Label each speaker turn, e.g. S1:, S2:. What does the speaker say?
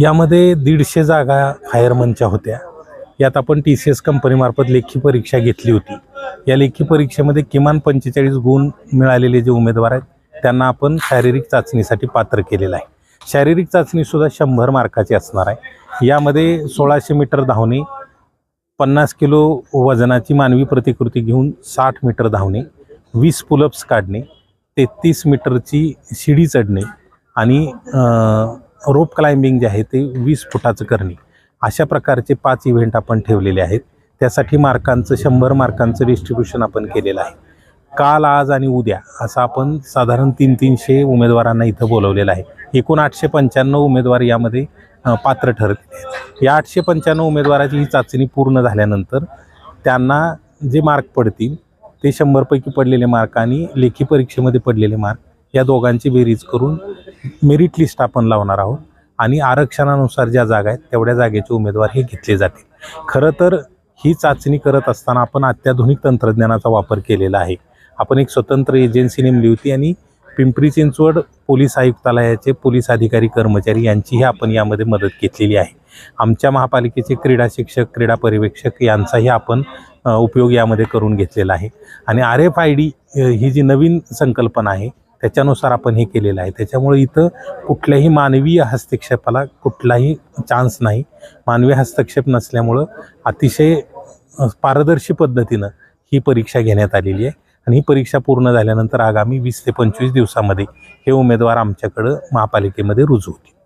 S1: यामध्ये दीडशे जागा फायरमनच्या होत्या. यात आपण टी सी एस कंपनीमार्फत लेखी परीक्षा घेतली होती. या लेखी परीक्षेमध्ये किमान पंचेचाळीस गुण मिळालेले जे उमेदवार आहेत त्यांना आपण शारीरिक चाचणीसाठी पात्र केलेलं आहे. शारीरिक चाचणीसुद्धा शंभर मार्काची असणार आहे. यामध्ये सोळाशे मीटर धावणे पन्नास किलो वजनाची मानवी प्रतिकृती घेऊन साठ मीटर धावणे वीस पुलअप्स काढणे तेहतीस मीटरची शिडी चढणे आणि रोप क्लाइम्बिंग जे आहे ते वीस फुटाचं करणे. अशा प्रकारचे पाच इव्हेंट आपण ठेवलेले आहेत. त्यासाठी मार्कांचं शंभर मार्कांचं डिस्ट्रीब्युशन आपण केलेलं आहे. काल आज आणि उद्या असं आपण साधारण तीन तीनशे उमेदवारांना इथं बोलवलेलं आहे. एकूण आठशे पंच्याण्णव उमेदवार यामध्ये पात्र ठरत या आठशे पंच्याण्णव उमेदवाराची ही चाचणी पूर्ण झाल्यानंतर त्यांना जे मार्क पडतील ते शंभरपैकी पडलेले मार्क आणि लेखी परीक्षेमध्ये पडलेले मार्क या दोघांची बेरीज करून मेरिट लिस्ट आपण लावणार आहोत. आणि आरक्षणानुसार ज्या जागा आहेत तेवढ्या जागेचे उमेदवार हे घेतले जातील. खरं तर ही चाचणी करत असताना आपण अत्याधुनिक तंत्रज्ञानाचा वापर केलेला आहे. आपण एक स्वतंत्र एजन्सी नेमली होती आणि पिंपरी चिंचवड पोलीस आयुक्तालयाचे पोलीस अधिकारी कर्मचारी यांचीही आपण यामध्ये मदत घेतलेली आहे. आमच्या महापालिकेचे क्रीडा शिक्षक क्रीडा पर्यवेक्षक यांचाही आपण उपयोग यामध्ये करून घेतलेला आहे. आणि आर एफ आय डी ही जी नवीन संकल्पना आहे त्याच्यानुसार आपण हे केलेलं आहे. त्याच्यामुळे इथं कुठल्याही मानवीय हस्तक्षेपाला कुठलाही चान्स नाही. मानवी हस्तक्षेप नसल्यामुळं अतिशय पारदर्शी पद्धतीनं ही परीक्षा घेण्यात आलेली आहे. आणि ही परीक्षा पूर्ण झाल्यानंतर आगामी वीस ते पंचवीस दिवसामध्ये हे उमेदवार आमच्याकडं महापालिकेमध्ये रुजू होतील.